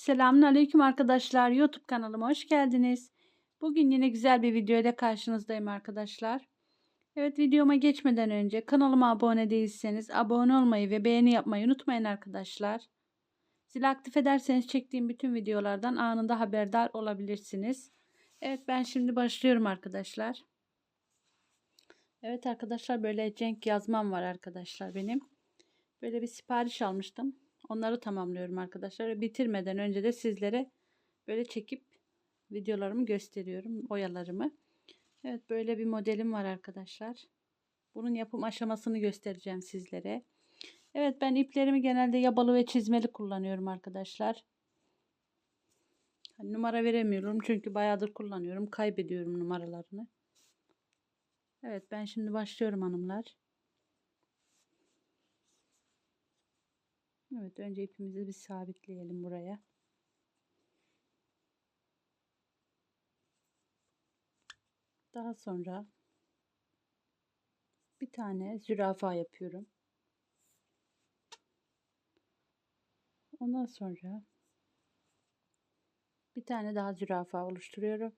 Selamünaleyküm arkadaşlar. YouTube kanalıma hoş geldiniz. Bugün yine güzel bir video karşınızdayım arkadaşlar. Evet videoma geçmeden önce kanalıma abone değilseniz abone olmayı ve beğeni yapmayı unutmayın arkadaşlar. Zil aktif ederseniz çektiğim bütün videolardan anında haberdar olabilirsiniz. Evet ben şimdi başlıyorum arkadaşlar. Evet arkadaşlar böyle cenk yazmam var arkadaşlar benim. Böyle bir sipariş almıştım. Onları tamamlıyorum arkadaşlar. Bitirmeden önce de sizlere böyle çekip videolarımı gösteriyorum. Oyalarımı. Evet böyle bir modelim var arkadaşlar. Bunun yapım aşamasını göstereceğim sizlere. Evet ben iplerimi genelde yabalı ve çizmeli kullanıyorum arkadaşlar. Hani numara veremiyorum çünkü bayağıdır kullanıyorum. Kaybediyorum numaralarını. Evet ben şimdi başlıyorum hanımlar. Evet önce ipimizi bir sabitleyelim buraya. Daha sonra bir tane zürafa yapıyorum. Ondan sonra bir tane daha zürafa oluşturuyorum.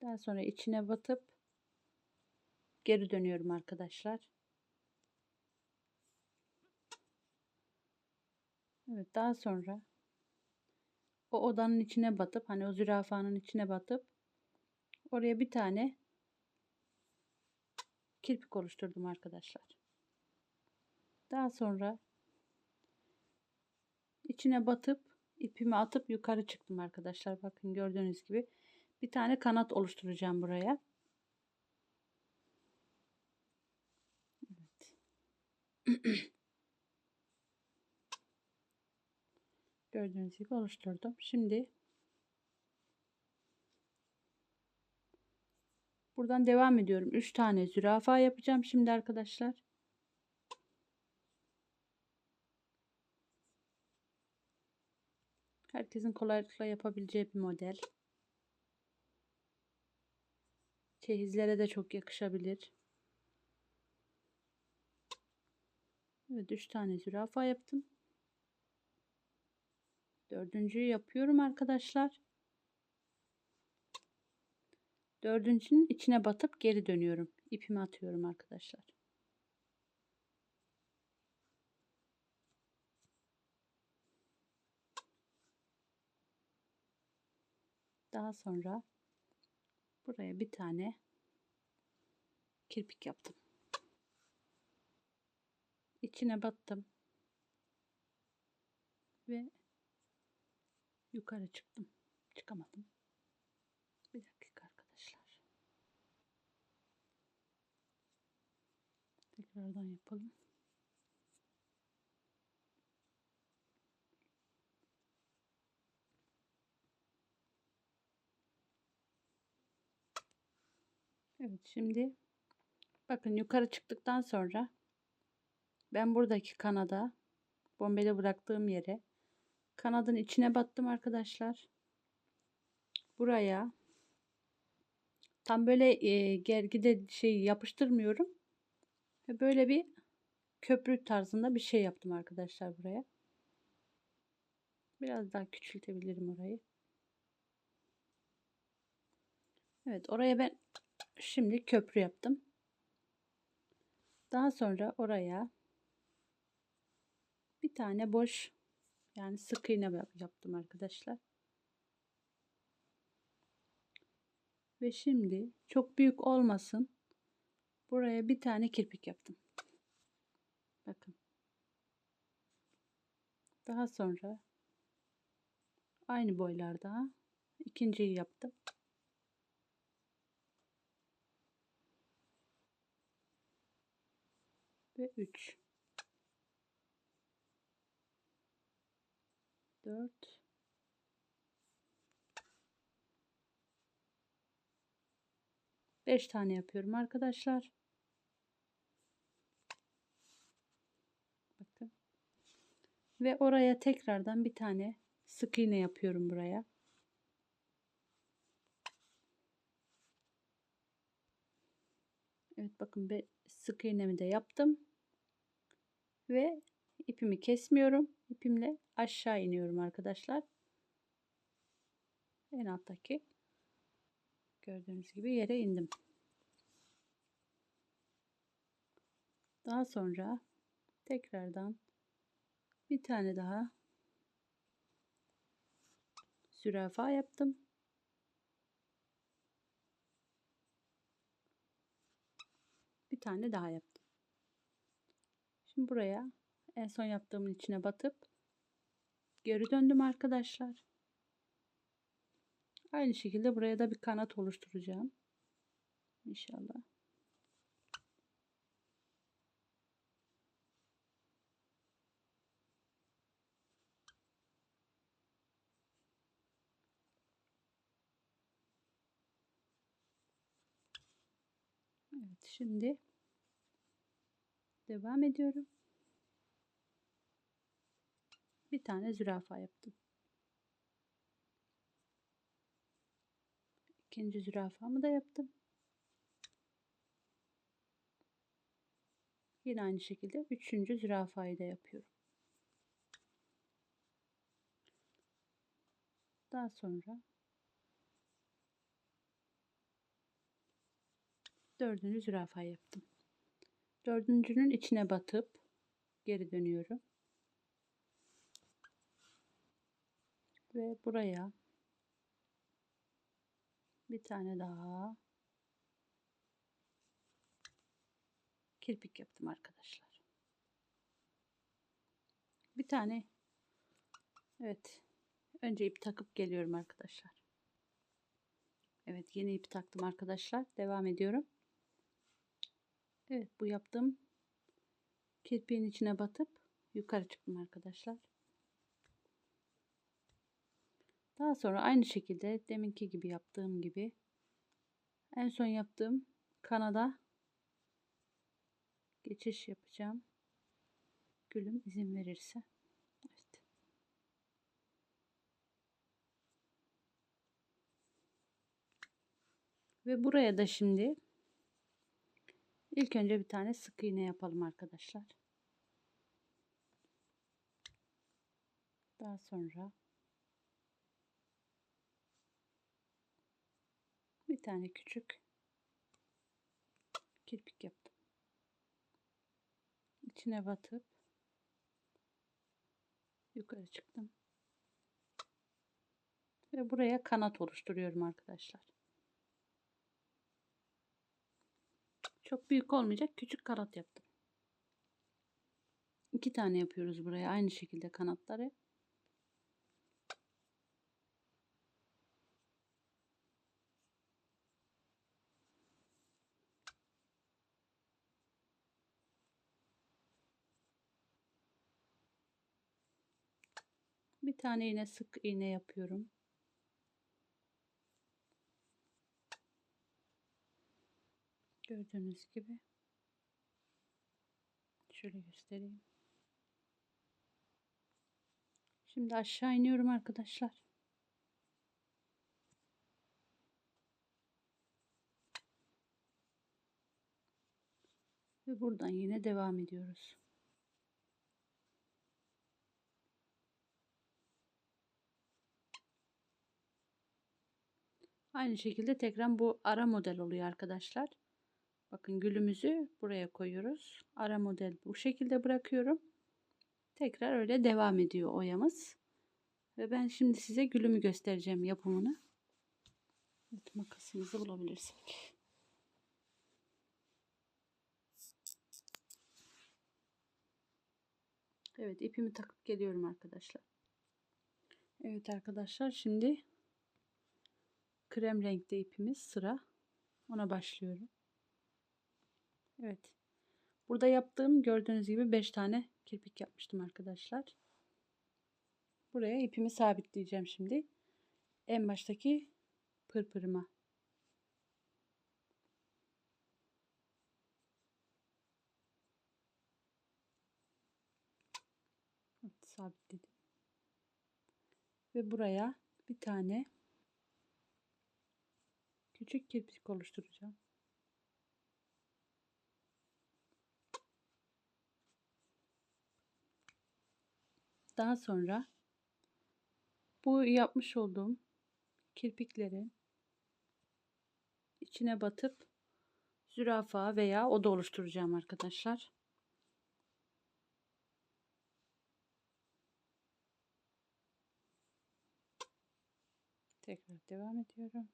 Daha sonra içine batıp geri dönüyorum arkadaşlar. Evet daha sonra o odanın içine batıp hani o zürafanın içine batıp oraya bir tane kirpik oluşturdum arkadaşlar. Daha sonra içine batıp ipimi atıp yukarı çıktım arkadaşlar. Bakın gördüğünüz gibi bir tane kanat oluşturacağım buraya. Evet. Gördüğünüz gibi oluşturdum. Şimdi buradan devam ediyorum. 3 tane zürafa yapacağım şimdi arkadaşlar. Herkesin kolaylıkla yapabileceği bir model. Çeyizlere de çok yakışabilir. Evet 3 tane zürafa yaptım. Dördüncüyü yapıyorum arkadaşlar. Dördüncünün içine batıp geri dönüyorum. İpimi atıyorum arkadaşlar. Daha sonra buraya bir tane kirpik yaptım. İçine battım. Ve yukarı çıktım. Çıkamadım. Bir dakika arkadaşlar. Tekrardan yapalım. Evet şimdi bakın yukarı çıktıktan sonra ben buradaki kanada bombeli bıraktığım yere kanadın içine battım arkadaşlar. Buraya tam böyle e, gergide şey yapıştırmıyorum. Böyle bir köprü tarzında bir şey yaptım arkadaşlar buraya. Biraz daha küçültebilirim orayı. Evet oraya ben şimdi köprü yaptım. Daha sonra oraya bir tane boş yani sık iğne yaptım arkadaşlar. Ve şimdi çok büyük olmasın. Buraya bir tane kirpik yaptım. Bakın. Daha sonra aynı boylarda ikinciyi yaptım. Ve 3 4 5 tane yapıyorum arkadaşlar. Bakın. Ve oraya tekrardan bir tane sık iğne yapıyorum buraya. Evet bakın bir sık iğnemi de yaptım. Ve ipimi kesmiyorum. İpimle aşağı iniyorum arkadaşlar. En alttaki gördüğünüz gibi yere indim. Daha sonra tekrardan bir tane daha zürafa yaptım. Bir tane daha yaptım. Şimdi buraya en son yaptığımın içine batıp geri döndüm arkadaşlar. Aynı şekilde buraya da bir kanat oluşturacağım. İnşallah. Evet şimdi devam ediyorum. Bir tane zürafa yaptım. İkinci zürafamı da yaptım. Yine aynı şekilde üçüncü zürafayı da yapıyorum. Daha sonra dördüncü zürafa yaptım. Dördüncünün içine batıp geri dönüyorum. Ve buraya bir tane daha kirpik yaptım arkadaşlar. Bir tane evet önce ip takıp geliyorum arkadaşlar. Evet yeni ip taktım arkadaşlar. Devam ediyorum. Evet bu yaptığım kirpiğin içine batıp yukarı çıktım arkadaşlar. Daha sonra aynı şekilde deminki gibi yaptığım gibi en son yaptığım kanada geçiş yapacağım. Gülüm izin verirse. Evet. Ve buraya da şimdi ilk önce bir tane sık iğne yapalım arkadaşlar. Daha sonra tane küçük kirpik yaptım. İçine batıp yukarı çıktım. Ve buraya kanat oluşturuyorum arkadaşlar. Çok büyük olmayacak. Küçük kanat yaptım. İki tane yapıyoruz buraya. Aynı şekilde kanatları. Bir tane yine sık iğne yapıyorum. Gördüğünüz gibi. Şöyle göstereyim. Şimdi aşağı iniyorum arkadaşlar. Ve buradan yine devam ediyoruz. Aynı şekilde tekrar bu ara model oluyor arkadaşlar. Bakın gülümüzü buraya koyuyoruz. Ara model bu şekilde bırakıyorum. Tekrar öyle devam ediyor oyamız. Ve ben şimdi size gülümü göstereceğim yapımını. Evet, makasımızı bulabilirsek. Evet ipimi takıp geliyorum arkadaşlar. Evet arkadaşlar şimdi krem renkte ipimiz sıra. Ona başlıyorum. Evet. Burada yaptığım gördüğünüz gibi 5 tane kirpik yapmıştım arkadaşlar. Buraya ipimi sabitleyeceğim şimdi. En baştaki pırpırıma. Evet, sabitledim. Ve buraya bir tane küçük kirpik oluşturacağım. Daha sonra bu yapmış olduğum kirpikleri içine batıp zürafa veya oda oluşturacağım arkadaşlar. Tekrar devam ediyorum.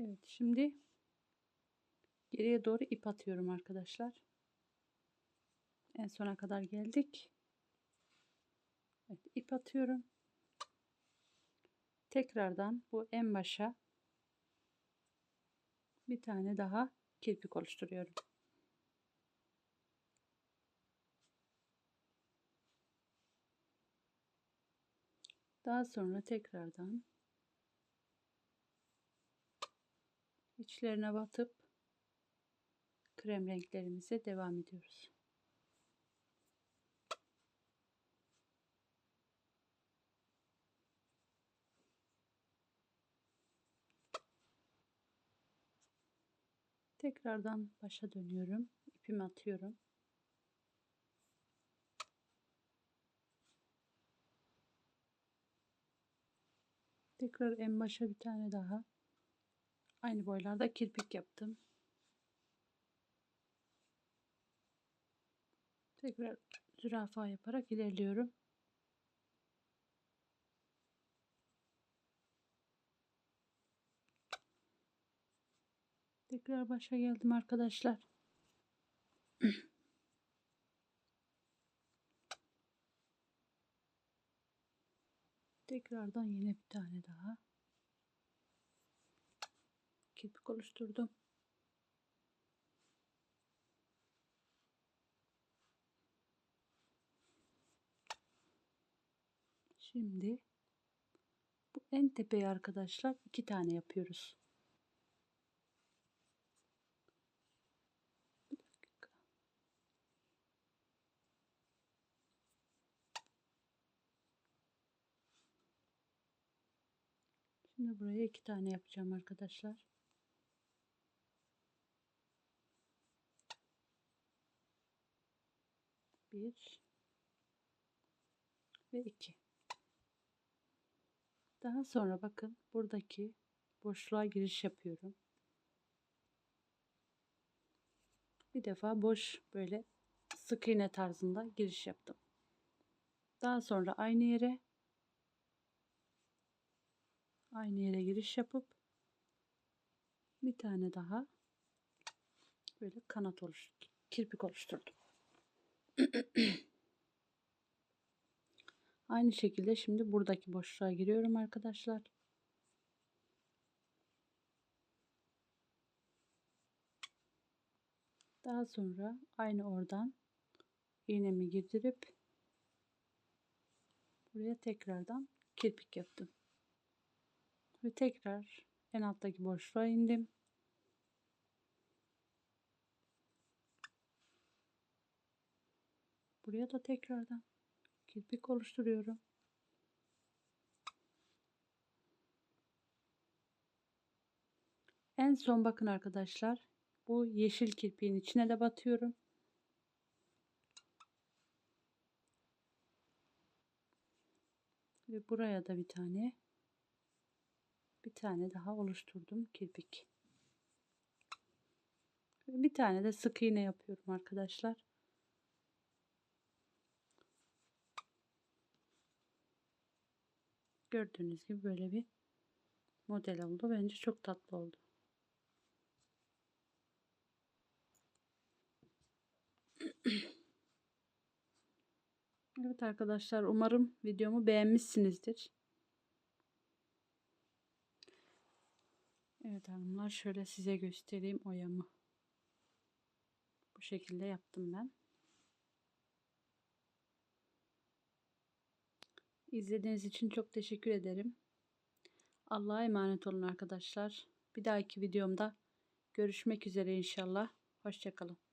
Evet şimdi geriye doğru ip atıyorum arkadaşlar. En sona kadar geldik. Evet, ip atıyorum. Tekrardan bu en başa bir tane daha kirpik oluşturuyorum. Daha sonra tekrardan içlerine batıp krem renklerimize devam ediyoruz. Tekrardan başa dönüyorum. İpimi atıyorum. Tekrar en başa bir tane daha aynı boylarda kirpik yaptım. Tekrar zürafa yaparak ilerliyorum. Tekrar başa geldim arkadaşlar. Tekrardan yine bir tane daha kirpik oluşturdum. Şimdi bu en tepeye arkadaşlar iki tane yapıyoruz. Şimdi buraya iki tane yapacağım arkadaşlar. Bir ve iki. Daha sonra bakın buradaki boşluğa giriş yapıyorum. Bir defa boş böyle sık iğne tarzında giriş yaptım. Daha sonra aynı yere aynı yere giriş yapıp bir tane daha böyle kanat oluşturdum. Kirpik oluşturdum. aynı şekilde şimdi buradaki boşluğa giriyorum arkadaşlar. Daha sonra aynı oradan iğnemi girdirip buraya tekrardan kirpik yaptım. Ve tekrar en alttaki boşluğa indim. Buraya da tekrardan kirpik oluşturuyorum. En son bakın arkadaşlar bu yeşil kirpiğin içine de batıyorum. Ve buraya da bir tane bir tane daha oluşturdum kirpik. Bir tane de sık iğne yapıyorum arkadaşlar. Gördüğünüz gibi böyle bir model oldu. Bence çok tatlı oldu. Evet arkadaşlar umarım videomu beğenmişsinizdir. Evet hanımlar şöyle size göstereyim oyamı. Bu şekilde yaptım ben. İzlediğiniz için çok teşekkür ederim. Allah'a emanet olun arkadaşlar. Bir dahaki videomda Görüşmek üzere inşallah. Hoşçakalın.